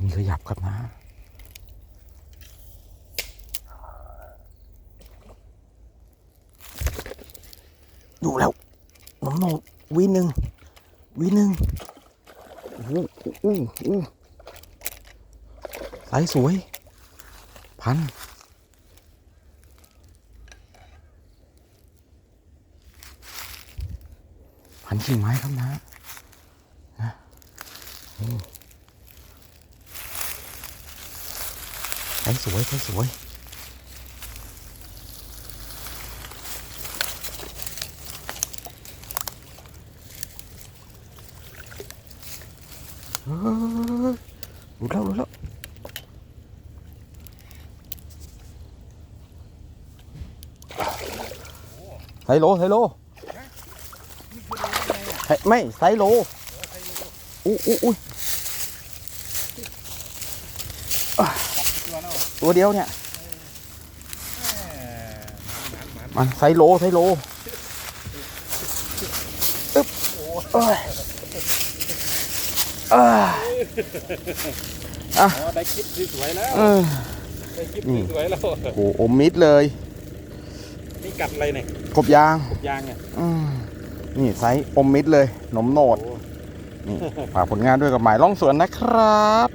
มีขยับครับนะดูแล้วน้ำโนวีหนึ่งวีหนึ่งโอ้โหโอ้โหโอ้สายสวย พันพันกิ่งไม้ครับนะ โอ้สายสวยสายสวยเฮ้ยหลุดแล้วหลุดแล้วไซโลไซโลเฮ้ยไม่ไซโลอู้อู้อุ้ยอะ ตัวเดียวเนี่ย มันไซโลไซโลอึ๊บเอ้ยอ้ยอ๋อได้คลิปสวยแล้วได้คลิปสวยแล้วโอ้โหอมมิดเลย นี่กัดอะไรเนี่ยกบยางกบยางเนี่ยนี่ไซส์อมมิดเลย หนมโหนดนี่ฝากผลงานด้วยกับหมายล่องสวนนะครับ